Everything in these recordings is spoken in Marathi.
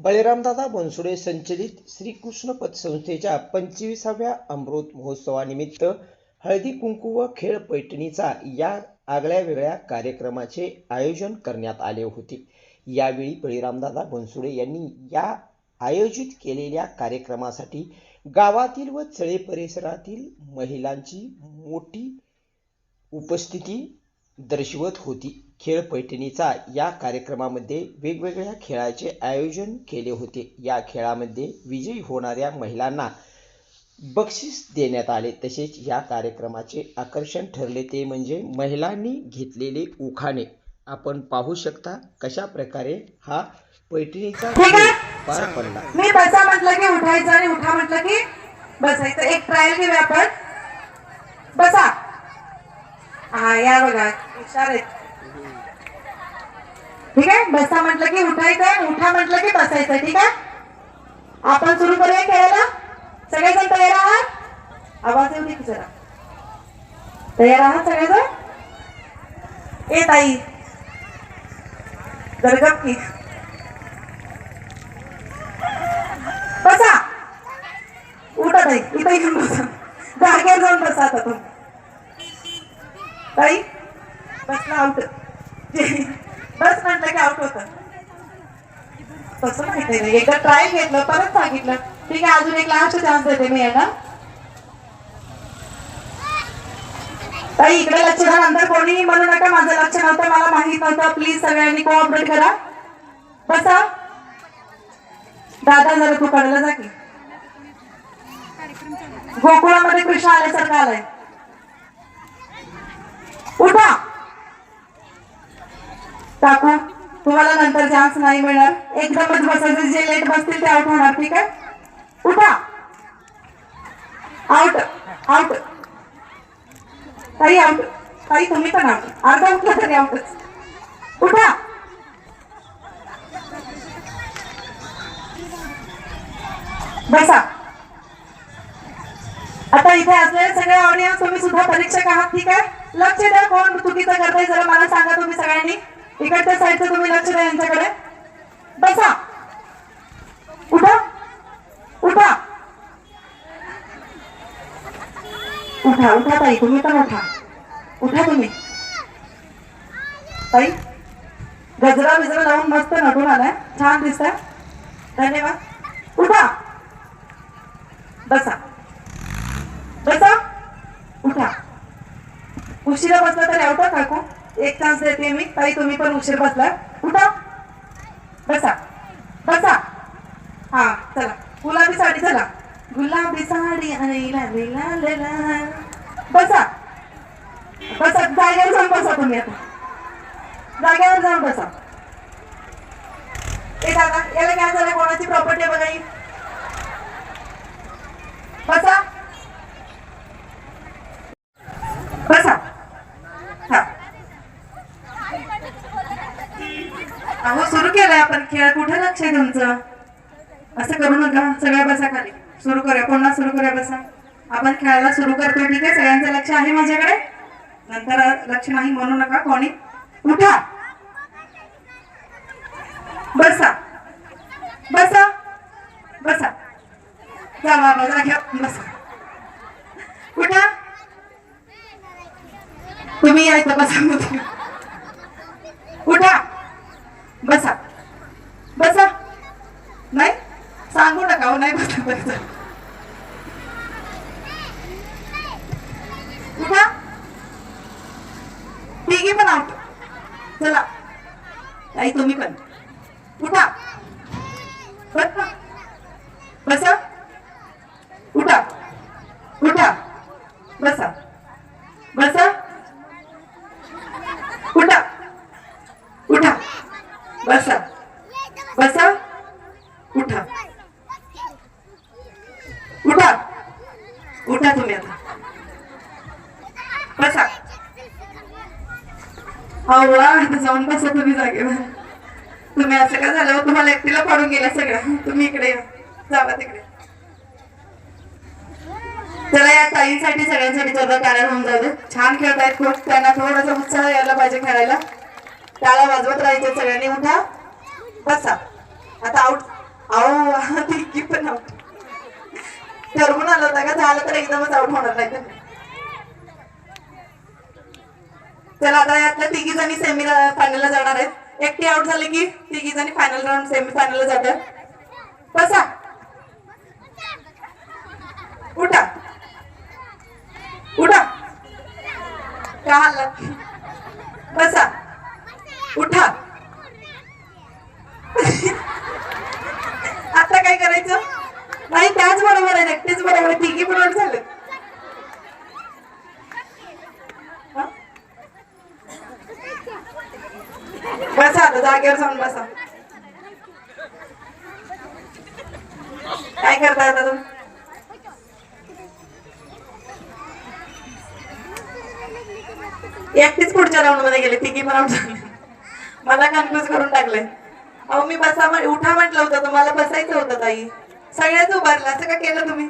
बळीरामदादा बनसुडे संचलित श्रीकृष्ण पतसंस्थेच्या पंचवीसाव्या अमृत महोत्सवानिमित्त हळदी कुंकू व खेळ पैठणीचा या आगळ्या वेगळ्या कार्यक्रमाचे आयोजन करण्यात आले होते. यावेळी बळीरामदादा बनसुडे यांनी या आयोजित केलेल्या कार्यक्रमासाठी गावातील व चळे परिसरातील महिलांची मोठी उपस्थिती दर्शवत होती. खेळ पैठणीचा या कार्यक्रमामध्ये वेगवेगळ्या खेळाचे आयोजन केले होते. या खेळामध्ये विजयी होणाऱ्या महिलांना बक्षीस देण्यात आले. तसेच या कार्यक्रमाचे आकर्षण ठरले. ते म्हणजे महिलांनी घेतलेले उखाणे. आपण पाहू शकता कशा प्रकारे हा पैठणीचा. पार पडला. मी बसा म्हटलं की उठायचं आणि उठा म्हटलं की बसायचं. एक ट्रायल घेऊया आपण. बसा. हा या बघा. हुशार आहेत. ठीक आहे? बसा म्हटलं की उठायचं उठा म्हटलं की बसायचं ठीक आहे? आपण सुरू करूया खेळायला? सगळेजण तयार आहात? आवाज येऊ दे की जरा. तयार आहात सगळेजण? ए ताई. गरगप की. बसा. उठा ताई. इथं येऊन बसा. जागेवर जाऊन बसा आता तुम्ही. ताई बसला आउट. बस म्हटलं की आउट होत. तसं माहिती एकदा ट्राय घेतलं परत सांगितलं. ठीक आहे अजून एक लास्ट चान्स देते मी यांना. ताई इकडे लक्ष द्या नंतर कोणीही म्हणू नका माझं लक्ष नव्हतं मला माहीत नव्हतं. प्लीज सगळ्यांनी कोऑपरेट करा. बसा. दादा जरा तू कडला जा की. गोकुळामध्ये कृष्ण आल्यासारखं आलाय. उठा. काकू तुम्हाला नंतर चान्स नाही मिळणार. एकदमच बसायचं जे लेट बसतील ते आउट होणार ठीक आहे? उठा. आउट आउट ताई आउट ताई तुम्ही पण आउट अर्धा उठला तरी आउटच उठा. बसा. आता इथे असलेले सगळे ऑडियन्स तुम्ही सुद्धा परीक्षक आहात ठीक आहे? लक्ष द्या कोण चुकीचं करताय जरा मला सांगा तुम्ही सगळ्यांनी. इकडच्या साईडचं तुम्ही लक्ष द्या यांच्याकडे. बसा. उठा. उठा. उठा उठा ताई तुम्ही पण उठा. उठा तुम्ही. ताई गजरा बिजरा लावून मस्त नटून आलाय. छान दिसतंय. धन्यवाद. उठा. बसा. बसा. उठा. उशिरा बसला तरी आवडा काकू? एक चान्स देते मी. ताई तुम्ही पण उशीर बसला. उठा. बसा. बसा. हा चला. गुलाबी साडी चला. गुलाबी साडी आणि बसा. बसा. जागेवर जाऊन बसा तुम्ही आता. जागेवर जाऊन बसा. ए दादा याला काय झालं कोणाची प्रॉपर्टी बघाई बसा हा अहो सुरू केलाय कुठे लक्ष आहे तुमचं? असं करू नका. सगळ्या बसा खाली. सुरू करूया पुन्हा सुरू करूया बसा. आपण खेळायला सुरू करतोय ठीक आहे? सगळ्यांचं लक्ष आहे माझ्याकडे? नंतर लक्ष नाही म्हणू नका कोणी. उठा. बसा. बसा. बसा. जावा बघा घ्या बसा. कुठा तुम्ही यायचं बसा. कुठा उठा. बसा नाही सांगू नका हो नाही बसा बसा उठा तिघी पण आउट चला आई तुम्ही पण उठा बसा बसा उठा उठा बसा बसा उठा उठा बसा. बसा. उठा. उठा. उठा तुम्ही आता. बसा. अहो आता जाऊन बसा तुम्ही जागेवर. तुम्ही असं का झालं? तुम्हाला एकटीला पाडून गेलं सगळं. तुम्ही इकडे या. जावा तिकडे. चला या ताईंसाठी सगळ्यांसाठी चला कारण होऊन जाऊ दे छान खेळतायत खूप. त्यांना थोडासा उत्साह यायला पाहिजे खेळायला. टाळ्या वाजवत राहायचे सगळ्यांनी उठा. बसा. आता आउट अहो तिघी पण out. ठरवून आलं होतं का? झालं तर एकदमच आउट होणार नाही. तर. चला आता यातल्या तिघी जणी सेमी फायनलला जाणार आहेत. एकटी आउट झाली की तिघी जणी फायनल राऊंड सेमी फायनलला जातात. बसा. उठा. उठा. का हल्ला? बसा. उठा. आता काय करायचं? नाही त्याच बरोबर आहे एकटीच बरोबर तिघी बरोबर झाले. बसा आता जागेवर जाऊन बसा. काय करताय आता तुम्ही? एकटीच पुढच्या राऊंडमध्ये गेले तिघी पण आउट झाले. मला कन्फ्युज करून टाकले अहो मी बसा उठा म्हटलं होतं तुम्हाला बसायचं होतं ताई. सगळ्याच उभारला असं का केलं तुम्ही?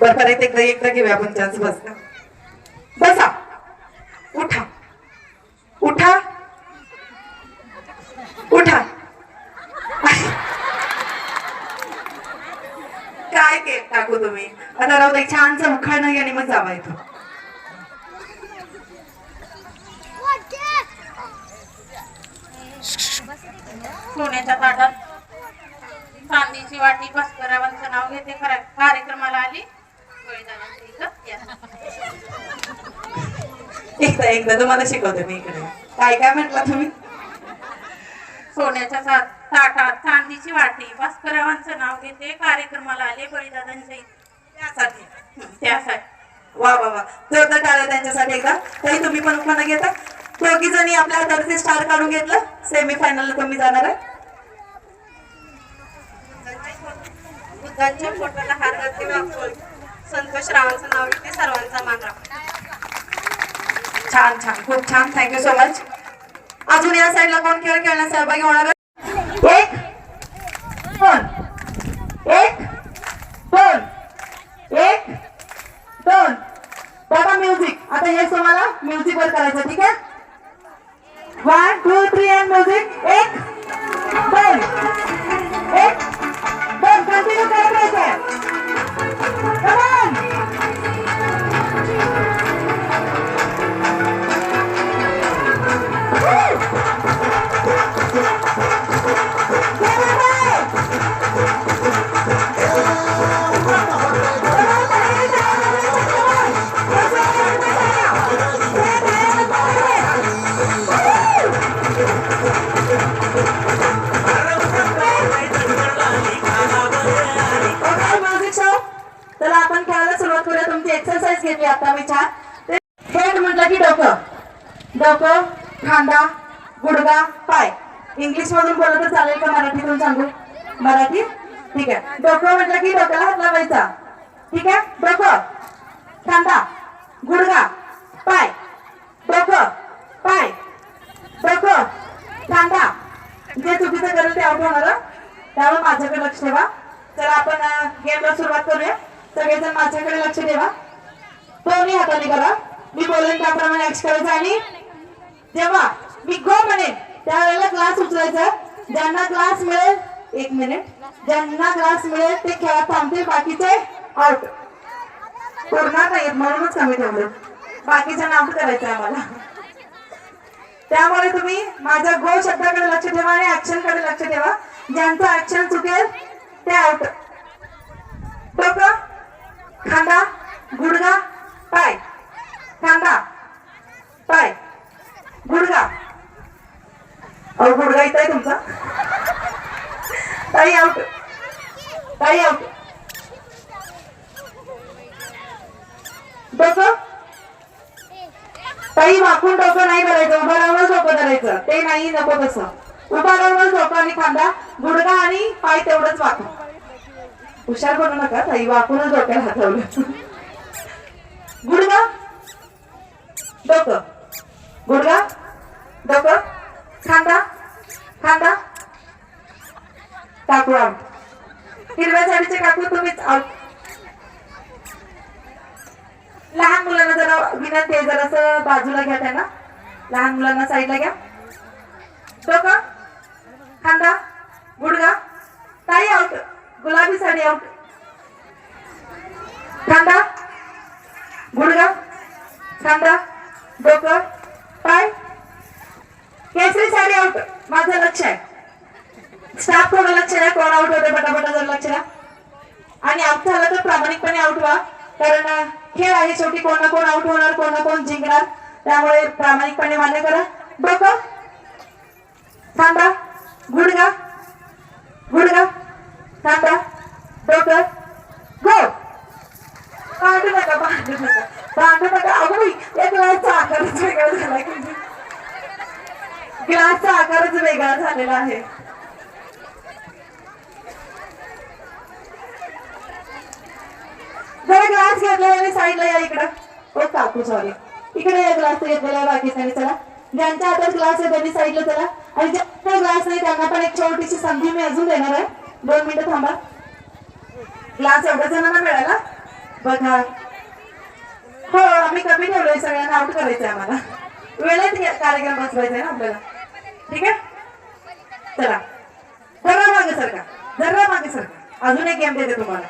बरं परत एकदा एकदा घेऊया आपण चान्स बस. बसा. उठा. उठा. उठा. काय केक टाकू तुम्ही? आता राहू दे छानच उखाणं आणि मग जावा इथं. सोन्याच्या ताटात चांदीची वाटी भास्करावांचं नाव घेते. कार्यक्रमाला आली. एकदा एकदा तुम्हाला शिकवते मी इकडे. काय काय म्हटलं तुम्ही? सोन्याच्या ताटात चांदीची वाटी भास्करावांचं नाव घेते. कार्यक्रमाला आले बळीदादांच्या त्यासाठी. त्यासाठी. वा वा वा. जोरदार टाळ्या त्यांच्यासाठी एकदा ताई तुम्ही पण घेता? दोघी जणी आपल्या हातावरती स्टार काढून घेतलं. सेमी फायनल तुम्ही जाणार आहे. बुद्धांच्या फोटोला हार घालते वापरून संतोष रावांचं नाव घेते सर्वांचा मान राखते छान छान. खूप छान. थँक्यू सो मच अजून या साईडला कोण खेळ खेळण्यास सहभागी होणार एक दोन. की आता मी छान हेड म्हटलं की डोकं. डोकं खांदा गुडगा पाय. इंग्लिश मधून बोलत तर चालेल का मराठीतून सांगू? मराठी? ठीक आहे. डोकं म्हटलं की डोक्याला हात लावायचा. ठीक आहे? डोकं खांदा गुडगा पाय. डोकं पाय. डोकं खांदा. जे चुकीचं करेल ते आउट होणार त्यामुळे माझ्याकडे लक्ष ठेवा. तर आपण गेमला सुरुवात करूया. सगळेजण माझ्याकडे लक्ष ठेवा. दोन्ही हाताने करा. मी बोलेन त्याप्रमाणे ऍक्ट करायचं आणि जेव्हा मी गो म्हणेन त्यावेळेला ग्लास उचलायचा. ज्यांना ग्लास मिळेल एक मिनिट ज्यांना ग्लास मिळेल ते खेळात थांबतील बाकीचे आउट करणार नाही म्हणूनच कमी ठेवले बाकीच्यांना नाम करायचं आम्हाला. त्यामुळे तुम्ही माझ्या गो शब्दाकडे लक्ष ठेवा आणि ऍक्शनकडे लक्ष ठेवा. ज्यांचं ऍक्शन चुकेल ते आउट डोकं खांदा गुडगा पाय. खांदा पाय. गुडगा अहो गुडगा इथं आहे तुमचा. ताई आउट ताई आउट डोकं ताई वाकून डोकं नाही करायचं उभा राहून सोपं धरायचं. ते नाही नको तसं उभा राहून सोपं आणि खांदा गुडगा आणि पाय तेवढंच वाकून हुशार बनू नका ताई. वाकूनच डोक्याला हातवलं गुडगा डोकं. गुडगा डोकं? खांदा? खांदा? काकू आउट हिरव्या साडीचे काकू तुम्हीच आउट लहान मुलांना जरा विनंती आहे जरा बाजूला घ्या त्यांना. लहान मुलांना साईडला घ्या. डोकं? खांदा? गुडगा ताई आउट गुलाबी साडी आउट खांदा? गुडगा सांगा डोकं पाय. केसरी साडी आउट माझं लक्ष आहे. स्टाफ थोडं लक्ष द्या कोण आउट होते पटापटा जर लक्ष द्या. आणि आउट झाला तर प्रामाणिकपणे आउट व्हा. कारण खेळ आहे शेवटी कोण ना कोण आउट होणार कोण ना कोण जिंकणार. त्यामुळे प्रामाणिकपणे मान्य करा. डोकं थांबा गुडगा गुडगा थांबा डोकं गो भांडू नका भांडू नका भांडू नका अगं बाई, ग्लासचा आकारच वेगळा झाला ग्लासचा आकारच वेगळा झालेला आहे. जरा ग्लास घेतलेला साईडला या इकडं. हो काकू सॉरी इकडे या ग्लास घेतलेला आहे बाकीच्यांनी चला. ज्यांच्या हातात ग्लास आहे त्यांनी साईडला चला. आणि ज्यांचा ग्लास नाही त्यांना पण एक छोटीशी संधी मी अजून देणार आहे. दोन मिनिटं थांबा. ग्लास एवढ्या जणांना मिळाला बघा. हो आम्ही कमी ठेवलोय सगळ्यांना आउट करायचंय आम्हाला. वेळेत कार्यक्रम बसवायचा आहे ना आपल्याला. ठीक आहे? चला. जरा मागे सरका. जरा मागे सरका. अजून एक गेम देते तुम्हाला.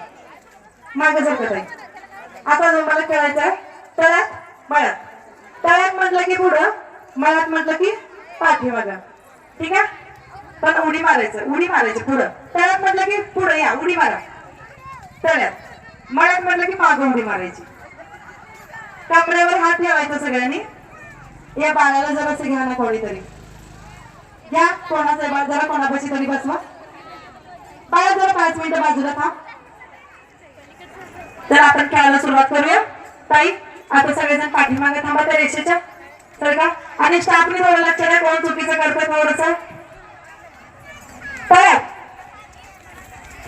मागे सरकत आहे आता तुम्हाला खेळायचं आहे. तळ्यात मळ्यात. तळ्यात म्हटलं की पुढं मळ्यात म्हटलं की पाठीमागं. ठीक आहे? पण उडी मारायचं उडी मारायची पुढं. तळ्यात म्हटलं की पुढं या उडी मारा. तळ्यात. मळ्यात म्हटलं की मागं उडी मारायची. कमरेवर हात ठेवायचा सगळ्यांनी. या बाळाला जरा घ्या ना कोणीतरी. घ्या कोणाचा बाळ? जरा कोणापाशी तरी बसवा. बाळा जरा पाच मिनिटं बाजूला थांब. तर आपण खेळायला सुरुवात करूया. ताई आता सगळेजण पाठीमागे थांबा त्या रेषेच्या तर का? आणि स्टाफने थोडं लक्ष द्या कोण चुकीचं करतोय थोडस. परत.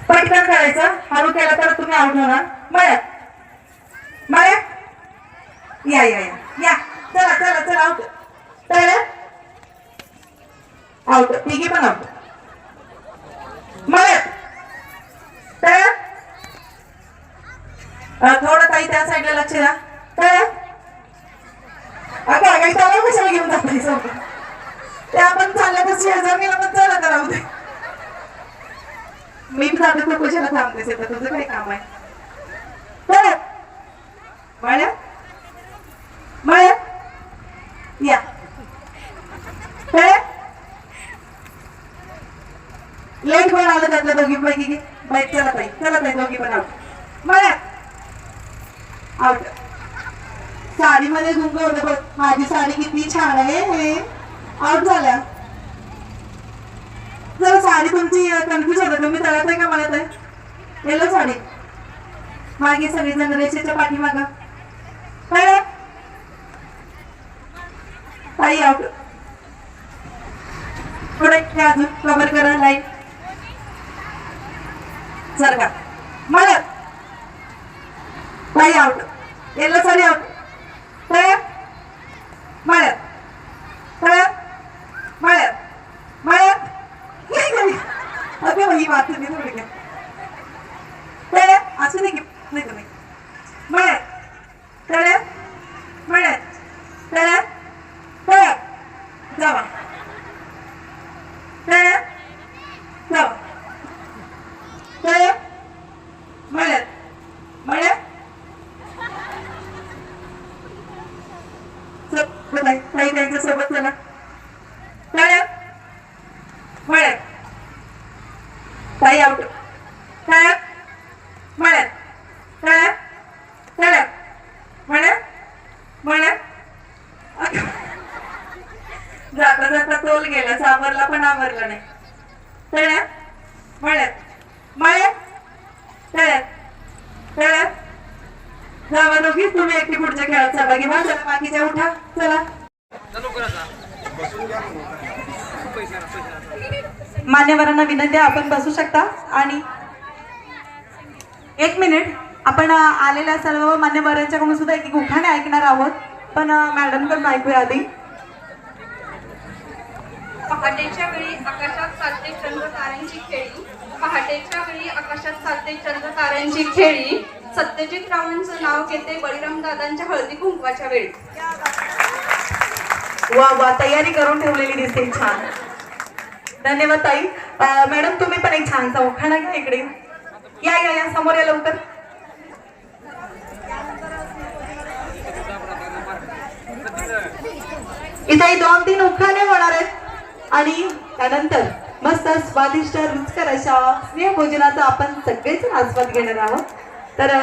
पटकन करायचं. हळू केलं तर तुम्ही आवडणार होणार मळ्यात. मळ्यात. या या या. या. चला चला चला आऊट तर आऊट तिघी पण आउट मळ्यात. तर थोडं ताई त्या साईडला लक्ष द्या. तर अगं अगं त्याला कशाला घेऊन जाते सोबत ते आपण चालल्या तर शेजारीला पण चला तर राहू दे. मी जाते तू कशाला थांबतेस इथं तुझं काय काम आहे. तर माळ्या माळ्या या. लेट पण आलं त्यातल्या दोघी पैकी की बाई चला ताई चला ताई दोघी पण आउट माळ्या आउट साडीमध्ये गुंग होतं बघ. माझी साडी किती छान आहे. हे आउट झाल्या. साडी तुमची कन्फ्युज होतं. तुम्ही तळत आहे का म्हणत आहे येलो साडी. मागे सगळी जण रेषेच्या पाठीमाग. काय ताई आउट पुढे. घ्या अजून. कव्हर करा लाईन सर का. मला ताई आउट येलो साडी आउट तळ्यात मळ्यात तळ्यात मळ्यात मळ्यात अगं ही वाच मी थोडी घ्या तळ्यात असं नाही की नाही तुम्ही मळ्यात तळ्यात मळ्यात तळ्यात तळ्यात जावा तळ्यात जावा तळ्यात मळ्यात मळ्यात सोबत आहे. ताई त्यांच्यासोबत चला तळ्यात मळ्यात ताई आउट तळ्यात मळ्यात तळ्यात तळ्यात मळ्यात मळ्यात अगं. जाता जाता तोल गेला सावरला पण आवरला नाही. तळ्यात मळ्यात मळ्यात तळ्यात तळ्यात. जावा दोघी तुम्ही एकटी पुढच्या खेळात सहभागी व्हा. चला बाकीच्या उठा. चला. मान्यवरांना विनंती आहे आपण बसू शकता. आणि एक मिनिट आपण आलेल्या सर्व मान्यवरांच्याकडून सुद्धा एक उखाणे ऐकणार आहोत. पण मॅडम मॅडमकडून ऐकूया आधी. पहाटेच्या वेळी आकाशात चालते चंद्र ताऱ्यांची खेळी. पहाटेच्या वेळी आकाशात चालते चंद्र ताऱ्यांची खेळी. सत्यजित रावांचं नाव घेते बळीराम दादांच्या हळदी कुंकवाच्या वेळी. वा वा तयारी करून ठेवलेली दिसते छान. धन्यवाद ताई. मॅडम तुम्ही पण एक छानसा उखाणा घ्या इकडे. या या या समोर या लवकर. इथे दोन तीन उखाणे होणार आहेत. आणि त्यानंतर मस्त स्वादिष्ट रुचकर अशा स्नेहभोजनाचा आपण सगळेच आस्वाद घेणार आहोत. तर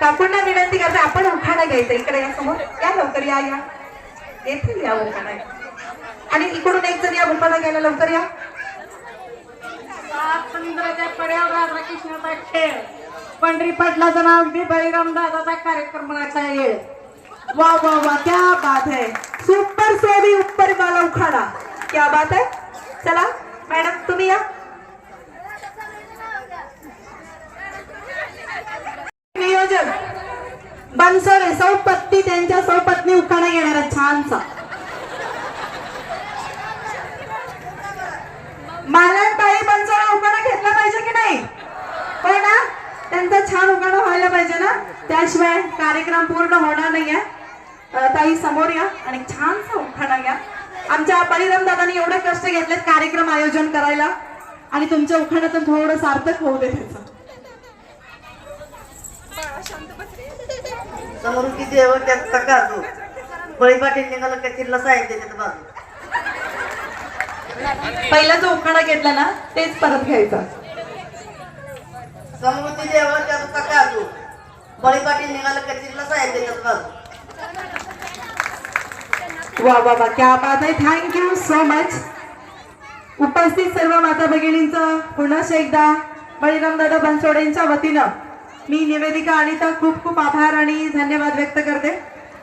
काकूंना विनंती करते आपण उखाणा घ्यायचं इकडे या समोर. या लवकर या या. येथील या उखाणा. आणि इकडून एक जण या उखाणा घ्यायला लवकर या. समुद्राच्या पड्यावर राधाकृष्णाचा खेळ. पंढरी पाटलाचं नाव अगदी बळीराम दादाचा कार्यक्रमाचा येळ वा वा वा क्या बात आहे क्या बात है? चला मॅडम तुम्ही या नियोजन। बनसोडे सौपत्नी त्यांच्या सौपत्नी उखाणा घेणारा छानसा। मला ताई उखाणा घेतला पाहिजे की नाही? हो ना? त्यांचा छान उखाणा व्हायला पाहिजे ना? त्याशिवाय कार्यक्रम पूर्ण होणार नाहीये. आहे ताई समोर या आणि छानसा उखाणा घ्या. आमच्या परिणाम दादांनी एवढे कष्ट घेतलेत कार्यक्रम आयोजन करायला. आणि तुमच्या उखाण्यातून थोडं सार्थक होऊ दे समोरून देव त्याचा काजू बळी पाटील निघालं का चिल्ला साहेब त्याच्यात बाजू. पहिला जो उखाणा घेतला ना तेच परत घ्यायचा. समृद्धी देव त्याचा काजू बळी पाटील निघालं का चिल्ला साहेब त्याच्यात बाजू. वा वा वा. क्या बात आहे. थँक्यू सो मच उपस्थित सर्व माता भगिनींचं पुन्हा एकदा बळीरामदादा बनसोडेंच्या वतीनं मी निवेदिका अनिता खूप खूप आभार आणि धन्यवाद व्यक्त करते.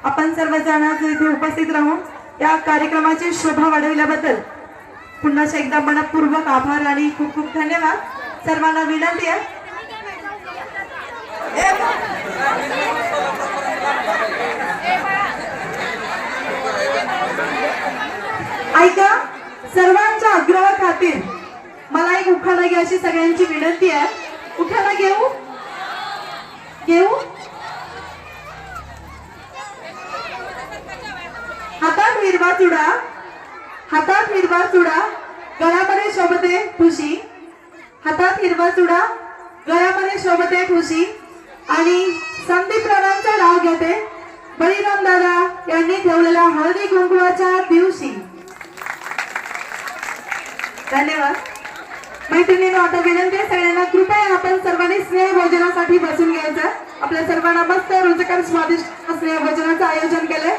आपण सर्वजण आज इथे उपस्थित राहून या कार्यक्रमाची शोभा वाढविल्याबद्दल पुन्हा एकदा मनपूर्वक आभार आणि खूप खूप धन्यवाद. सर्वांना विनंती आहे. ऐका सर्वांच्या आग्रहा खातीर मला एक उखाणा घ्या अशी सगळ्यांची विनंती आहे. उखाणा घेऊ? घेऊ? हातात हिरवा चुडा. हातात हिरवा चुडा. गळ्यामध्ये शोभते खुशी. हातात हिरवा चुडा. गळ्यामध्ये शोभते खुशी. आणि संदीप राणांचं नाव घेते. बळीराम दादा यांनी ठेवलेल्या हळदी कुंकुवाच्या दिवशी. धन्यवाद. मैत्रिणींनो आता विनंती आहे सगळ्यांना कृपया आपण सर्वांनी स्नेह भोजनासाठी बसून घ्यायचं. आपल्या सर्वांना मस्त रुचकर स्वादिष्ट स्नेहभोजनाचं आयोजन केलंय.